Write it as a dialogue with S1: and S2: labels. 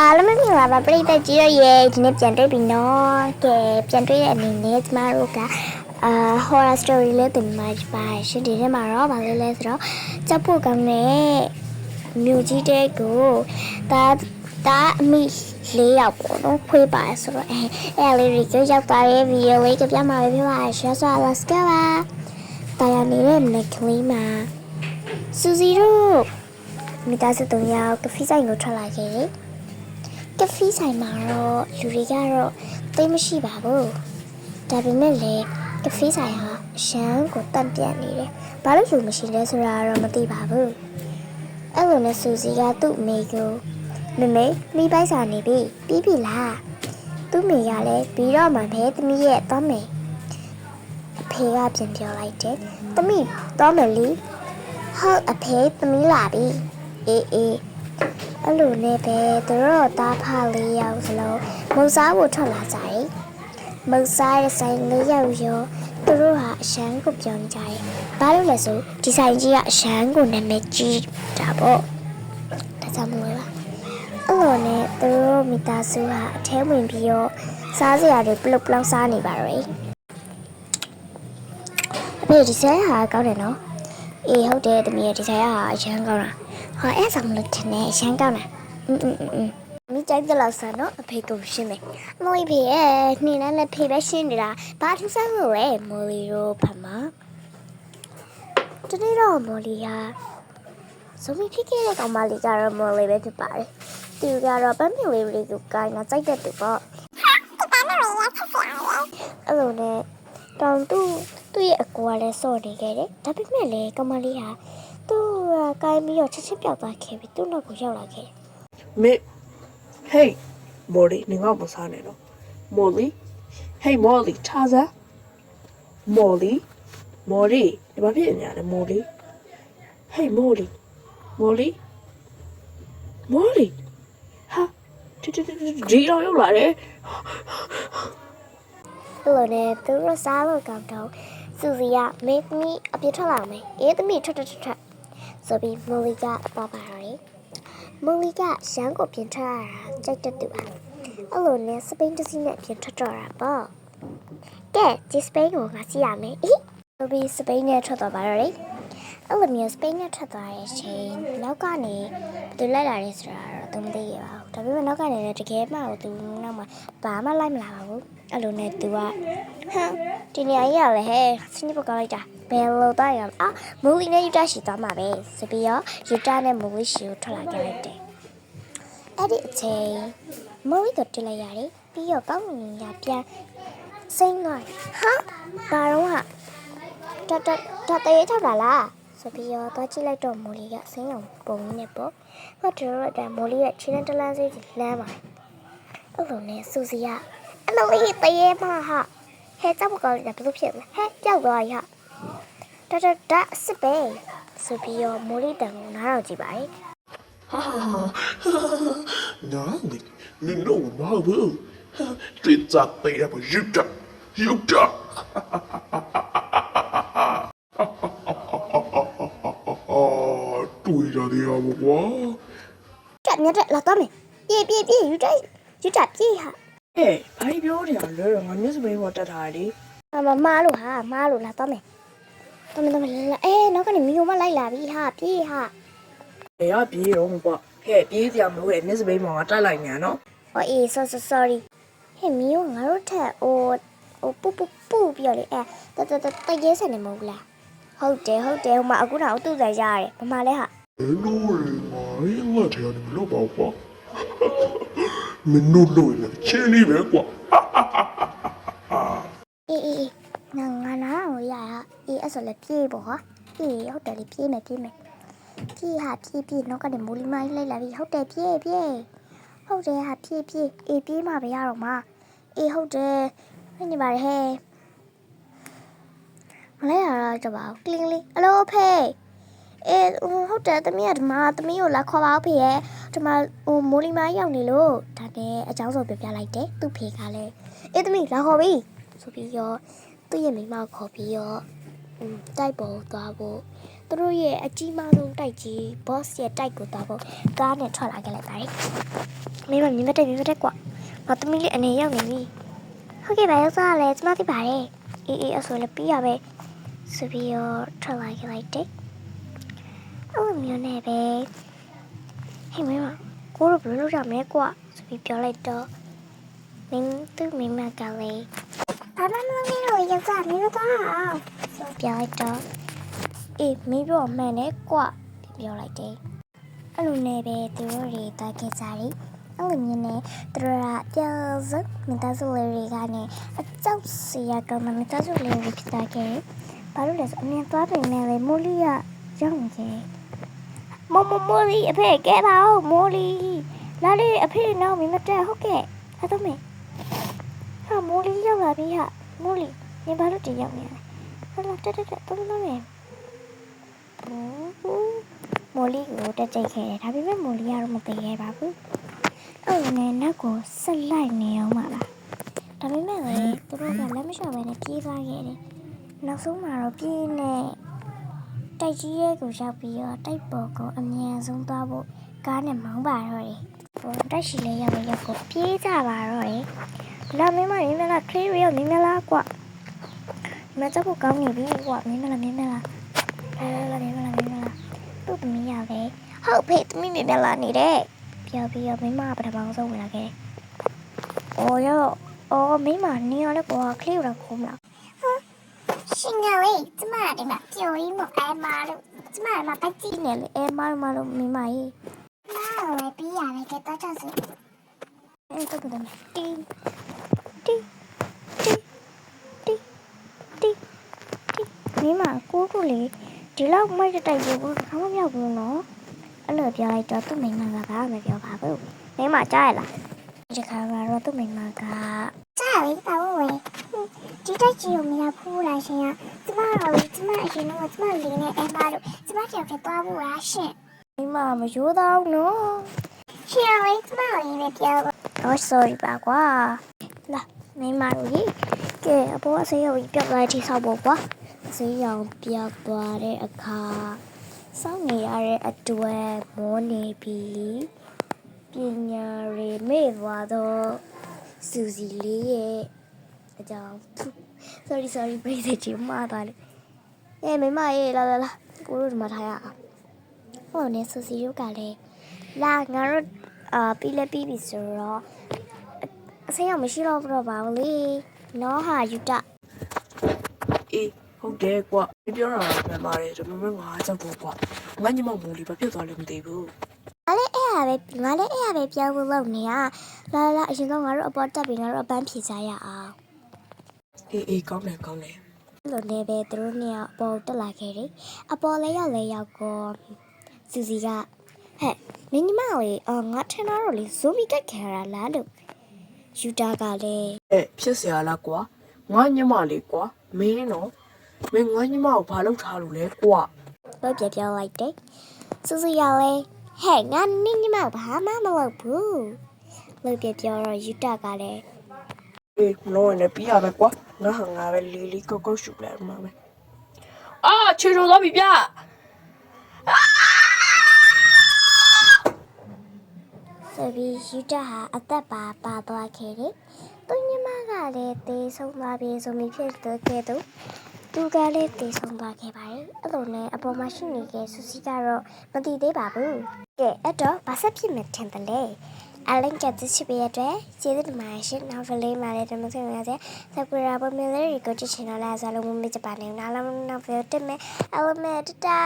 S1: အားလုံးမင်္ဂလာပါပရိသတ်ကြီးတို့ရေဒီနေ့ပြန်တွေ့ပြီနော်ကဲပြန်တွေ့တဲ့အနေနဲ့ကျမတို့ကအာ horror story လေးတင်မှာပါရှင်ဒီနေ့မှာတော့ဗာလဲလဲဆိုတော့ကြောက်ဖို့ကောင်းတဲ့မြို့ကြီးတဲ့ကိုဒါဒါအမိလေးယောက်ပေါ့နော်ခွေးပါဆိုတော့အဲအဲလေးတွေကိုရောက်သွားတဲ့ဗီဒီယိုလေးကပြမှာပဲပြပါရှယ်ဆို let's go ပါတာယာနေတဲ့မနေ့ကလေးမှာစူစီတို့မိသားစု၃ယောက်ကဖီးဆိုင်ကိုထွက်လာခဲ့တယ် ကဖီးဆိုင်မှာတော့လူတွေကတော့သိမ်းမရှိပါဘူးဒါပေမဲ့လည်းကဖီးဆိုင်ဟာအရှမ်းကိုတန့်ပြန့်နေတယ်ဘာလို့လူမရှိလဲဆိုတာတော့မသိပါဘူးအဲ့လိုနဲ့စူစီကသူ့အမေကိုမမေမိပိုက်စာနေပြီပြီးပြီလားသူ့မေကလည်းပြီးတော့မှပဲသမီးရဲ့တော့မယ်အဖေကပြန်ပြောလိုက်တယ်သမီးတော့မယ်လीဟုတ်အဖေသမီးလာပြီအေးအေး အဲ့လိုနဲ့ပဲသူတို့တားဖလေးယောက်စလုံးမုတ်စားဖို့ထွက်လာကြတယ်။မုတ်စားတဲ့ဆိုင်လေးယောက်ရောသူတို့ဟာအရှမ်းကိုပြောနေကြတယ်။ဘာလို့လဲဆိုဒီဆိုင်ကြီးကအရှမ်းကိုနာမည်ကြီးတာပေါ့။ဒါကြောင့်မလို့လား။အဲ့လိုနဲ့သူတို့မိသားစုဟာအထဲဝင်ပြီးတော့စားစရာတွေပလုတ်ပလောက်စားနေပါတော့တယ်။အဖေဒီဆိုင်ဟာကောင်းတယ်နော်။ အေးဟုတ်တယ်တမီးဒီဆိုင်ဟာအရှမ်းကောင်းတာ။ ဟောအဲ့ဆောင်လို့ထင်တယ်ရှမ်းကောင်းလားอืมอืมอืมမိကြိုက်တဲ့လောက်ဆန်တော့အဖေကိုရှင်းမယ်မော်လီဖေရဲ့နှင်းနဲ့ဖေပဲရှင်းနေတာဘာထူးဆန်းလို့လဲမော်လီတို့ဖတ်မှာတနေ့တော့မော်လီဟာဇုံမီဖြစ်ခဲ့တဲ့ကောင်မလေးကတော့မော်လီပဲဖြစ်ပါတယ်သူကတော့ပန်းပင်လေးတွေကိုကိုင်းတာစိုက်တဲ့သူပေါ့အဲ့လိုနဲ့တောင်သူ့ သူ့ရဲ့အကူကလည်းစော့နေခဲ့တယ်ဒါပေမဲ့လေကောင်မလေးဟာသူကကိုင်းပြီးတော့ချက်ချက်ပြောက်သွားခဲ့ပြီးသူ့နောက်ကိုရောက်လာခဲ့
S2: မေဟေးမော်လီနင်ကမစားနဲ့နော်မော်လီဟေးမော်လီထားစားမော်လီမော်လီဒီဘာဖြစ်နေရလဲမော်လီဟေးမော်လီမော်လီမော်လီဟာတီတီတီဒီတော့ရောက်လာတယ်
S1: အဲ့လိုနဲ့သူတို့စားလို့ကောင်းတော့ စူစီကမင်းသမီးအပြစ်ထွက်လာမယ်အေးသမီးထွက်ထွက်ထွက်ထွက်ဆိုပြီးမိုလီကပါပါတော့မိုလီကရှမ်းကိုပြင်ထွက်ရတာကြိုက်တဲ့သူပါအဲ့လိုနဲ့စပိန်တစီနဲ့ပြင်ထွက်တော့တာပေါ့ကဲဒီစပိန်ကိုငါစီးရမယ်အေးဆိုပြီးစပိန်နဲ့ထွက်တော့ပါတော့လေအဲ့လိုမျိုးစပိန်နဲ့ထွက်သွားတဲ့အချိန်နောက်ကနေဘယ်သူလိုက်လာလဲဆိုတာတော့သူမသိရပါဘူးဒါပေမဲ့နောက်ကနေလည်းတကယ်မှသူနောက်မှဘာမှလိုက်မလာပါဘူးအဲ့လိုနဲ့သူကဟမ် ဒီနေရာကြီးရလဲဟဲ့စနေပကောက်လိုက်တာဘယ်လိုတော့ရလဲအာမူလီနဲ့ယူတာရှိသွားမှာပဲဆိုပြီးတော့ယူတာနဲ့မူလီရှိကိုထွက်လာကြလိုက်တယ်အဲ့ဒီအချိန်မူလီတော့တွေ့လိုက်ရတယ်ပြီးတော့ကောင်းငင်ရပြန်စိမ့်သွားဟာဘာတော့ဟာတတတတရေထောက်တာလားဆိုပြီးတော့သွားကြည့်လိုက်တော့မိုလီကစိမ့်အောင်ပုံနေပေါ့ဟောတို့တော့ဒါမိုလီရဲ့ခြေနဲ့တလန်းစေးကြီးလမ်းပါအဲ့လိုနဲ့စူစီကအမလေးတရေမဟာ ဟဲကြောက်မကောင်းနေတာဘယ်လိုဖြစ်မလဲဟဲကြောက်သွားရတတတအစ်စ်ပဲဆိုပြီးတော့မိုးလေးတန်ကိုနားတော်ကြည့်ပါရဲ့
S3: ဟာနာနိနိနိုဘာဘူးတိတ်စားပေးရမယူတာယူတာတွေ့ရတယ်ရမ
S1: ကွာကြက်မြတ်တက်လာတော့မယ်ပြေပြေပြေယူတာယူတာပြေဟာ
S2: ဟဲ့ဘာကြီးပြောနေတာလဲငါမျက်စိပေးပေါ်တက်ထားတယ်
S1: အမမားလို့ဟာမားလို့လာတော့မယ်တော့မယ်တော့မယ်လာအဲနောက်ကနေမီယိုမလိုက်လာပြီဟာပြေးဟာ
S2: လေရပြေးတော့ပေါ့ဟဲ့ပြေးစရာမလိုတဲ့မျက်စိပေးပေါ်ကတက်လိုက်မြန်နော်
S1: ဟောအေး so so sorry ဟဲ့မီယိုငါတို့ထက်ဟိုဟိုပူပူပူပြောလေအဲတတတတရဲဆန်နေမဟုတ်လားဟုတ်တယ်ဟုတ်တယ်ဟိုမှာအခုတော့သူ့ဆိုင်ရတယ်ဘာမှလဲဟာ
S3: Hello, my. What are you doing? မင်းတို့လို့ရချင်းလေးပဲကွာ
S1: အေးအေးနာငါနာကိုရရအေးအဲ့ဆိုလဲပြေးပေါ့ဟာပြေးဟုတ်တယ်လေပြေးမယ်ပြေးမယ်ပြေးဟာပြေးပြေးနောက်ကနေမိုးလီမိုင်းလိုက်လာပြီဟုတ်တယ်ပြေးပြေးဟုတ်တယ်ဟာပြေးပြေးအေးပြေးမှာပဲရတော့မှာအေးဟုတ်တယ်ဟဲ့နေပါလေဟဲ့မလဲရတာကြပါဦးကလင်းလေးအလိုဖေးအေးဟုတ်တယ်တမီးကဓမ္မတမီးကိုလာခေါ်ပါဦးဖေးရဲ့ ကျမဟိုမိုလီမာရောက်နေလို့ဒါနဲ့အကြောင်းစုံပြောပြလိုက်တယ်သူ့ဖေကလည်းအေးသမီးလာခေါ်ပြီဆိုပြီးတော့သူ့ရဲ့မိမကိုခေါ်ပြီးတော့တိုက်ပေါ်သွားဖို့သူတို့ရဲ့အကြီးမားဆုံးတိုက်ကြီး boss ရဲ့တိုက်ကိုသွားဖို့ကားနဲ့ထွက်လာခဲ့လိုက်ပါတယ်မိမမြင်မတက်မြင်မတက်ကွာမသမီးလေးအနေရောက်နေပြီဟုတ်ကဲ့ပါရောက်စားလဲကျမသိပါတယ်အေးအေးအဆိုလည်းပြီးရပဲဆိုပြီးတော့ထွက်လာခဲ့လိုက်တယ်အဲ့လိုမျိုးနဲ့ပဲ ဟေးမင်းမကိုတို့ဘယ်လိုလုပ်ကြမလဲကွာဆိုပြီးပြောလိုက်တော့မင်းသူ့မိမကလေးဘာမှမလုပ်လို့ရောက်စားမင်းမသွားအောင်ဆိုပြောလိုက်တော့အေးမင်းပြောမှန်တယ်ကွာပြောလိုက်တယ်အဲ့လိုနဲ့ပဲသူတို့တွေတွားခဲ့ကြတယ်အဲ့လိုမျိုးနဲ့သူတို့ကပြောစမိသားစုလေးတွေကနေအကြောက်စရာကောင်းတဲ့မိသားစုလေးတွေဖြစ်သွားခဲ့တယ်ဘာလို့လဲဆိုအမြင်သွားပြင်မဲ့လေမိုးလီကရောက်နေတယ် မမမိုးလီအဖေကဲပါဦးမိုးလီလာလေအဖေနောက်မင်းမတက်ဟုတ်ကဲ့အဲ့တော့မေဟာမိုးလီရောက်လာပြီဟာမိုးလီနင်ဘာလို့တည်ရောက်နေလဲဟလာတက်တက်တက်တော့တော့မေဘူးမိုလီကိုတက်ကြိတ်ခဲ့တယ်ဒါပေမဲ့မိုလီကတော့မသိခဲ့ပါဘူးအဲ့လိုနဲ့နောက်ကိုဆက်လိုက်နေအောင်ပါလားဒါပေမဲ့လေသူတို့ကလက်မလျှော့ဘဲနဲ့ပြေးသွားခဲ့တယ်နောက်ဆုံးမှာတော့ပြေးနေ တိုက်ကြီးရဲ့ကိုရောက်ပြီးတော့တိုက်ပေါ်ကိုအမြန်ဆုံးသွားဖို့ကားနဲ့မောင်းပါတော့တယ်ဟိုတိုက်ရှိလေးရောက်ရောက်ကိုပြေးကြပါတော့တယ်လာမင်းမမင်းမလားခလေးရရောက်မင်းမလားကွာမကြဖို့ကောင်းနေပြီကွာမင်းမလားမင်းမလားလာလာမင်းမလားမင်းမလားသူ့သမီးရပဲဟုတ်ဖေသမီးနေနဲ့လာနေတဲ့ပြောပြီးတော့မိမကပထမဆုံးဝင်လာခဲ့တယ်။အော်ရောအော်မိမနေရလဲကွာခလေးရခုံးလာ ရှင်ကလေးကျမဒီမှာပြိုရင်းမအဲမာလို့ကျမမပတ်ကြည့်နေလေအဲမာမလို့မိမကြီးမာလည်းပြီးရတယ်ကတော့ချစီအဲတော့ကတော့တင်းတင်းတင်းတင်းတင်းမိမကိုကိုလေးဒီလောက်မိုက်တဲ့တိုက်ကြီးကိုခါမမြောက်ဘူးနော်အဲ့လိုပြောလိုက်တော့သူ့မိန်းမကဘာမှမပြောပါဘူးမိန်းမကြားရလား ဒီခါကတော့သူ့မိန်းမကကြားပြီပါဘူးဝေဒီတိုက်ကြီးကိုမရဘူးလားရှင်ကကျမတို့ကျမအရင်ကကျမလေးနဲ့အမတို့ကျမကြောက်ဖြစ်သွားဘူးလားရှင်မိန်းမမရိုးတော့နော်ရှင်ဝေကျမလေးနဲ့ပြောတော့ sorry ပါကွာလာမိန်းမတို့ကြီးကဲအပေါ်အဆေးရောက်ပြီးပြတ်သွားတဲ့ထိဆောက်ဖို့ကွာဈေးရောင်ပြောက်သွားတဲ့အခါစောင့်နေရတဲ့အတွက်မောနေပြီး ပညာရေမေ့သွားတော့စူစီလေးရဲ့အကြောင်း sorry sorry ပြည့်စည်ချင်မှားသွားတယ်အဲမိမရေလာလာလာကိုတို့ဒီမှာထားရအောင်ဟိုနေစူစီတို့ကလည်းလာငါတို့အာပြီးလဲပြီးပြီဆိုတော့အဆင်ရောက်မရှိတော့တော့ပါဘူးလေနော်ဟာယူတ
S2: အေးဟုတ်တယ်ကွာဒီပြောတာကမှန်ပါတယ်ဒါပေမဲ့ငါကြောက်တော့ကွာငါညီမမိုးလေးဘာဖြစ်သွားလဲမသိဘူး။
S1: အဲ့လေအဲ့ ရပဲငါလည်းအဲ့ရပဲပြောင်းဖို့လုပ်နေရ။လာလာအရင်ကငါတို့အပေါ်တက်ပြီးငါတို့အပန်းဖြေကြရအောင်
S2: အေးအေးကောင်းတယ်ကောင်းတယ်
S1: ။အဲ့လိုနဲ့ပဲသူတို့နှစ်ယောက်အပေါ်တက်လာခဲ့တယ်။အပေါ်လဲရောက်လဲရောက်ကောစူစီကဟဲ့မင်းညီမလေးအော်ငါထင်တော့လေဇိုမီတက်ခဲရလားလို့ယူတာကလည်း
S2: အဲဖြစ်เสียလားကွာငါညီမလေးကွာမင်းနော်မင်းငါညီမကိုဘာလုပ်ထားလို့လဲကွာ
S1: တော့ပြပြောလိုက်တယ်။စူစီကလည်း ဟဲ့ငါနင်းညီမဘာမှမလုပ်ဘူး။လို့ပြပြောတော့ယူတာကလည်း
S2: အေးမလို့နဲ့ပြရပဲကွာငါဟာငါပဲလေးလေးကောက်ကောက်ရှုလိုက်မှာပဲအာချေချိုသွားပြီဗျ
S1: ဆိုပြီးယူတာဟာအသက်ပါပါသွားခဲ့တယ်။သူညီမကလည်းတေးဆုံးသွားပြီဆိုပြီးဖြစ်တဲ့ကဲတော့ သူကလည်းတေးဆုံးသွားခဲ့ပါတယ်။အဲ့လိုနဲ့အပေါ်မှာရှိနေတဲ့ဆူစီကတော့မတည်သေးပါဘူး။ကဲအဲ့တော့ဘာဆက်ဖြစ်မယ်ထင်တယ်လဲ။အလင်းကတဲ့ချစ်ပြရတဲ့ကျေးဇူးတင်ပါတယ်ရှင်။နောက်ဗလေးမှာလည်းဓမ္မစင်ရတဲ့စကူရာပေါ်မြလေးကိုကြည့်ချင်တော့လားဇာလုံးမမေ့ကြပါနဲ့။နောက်လာနောက်ဗီဒီယိုတင်မယ်။အလမဲတတာ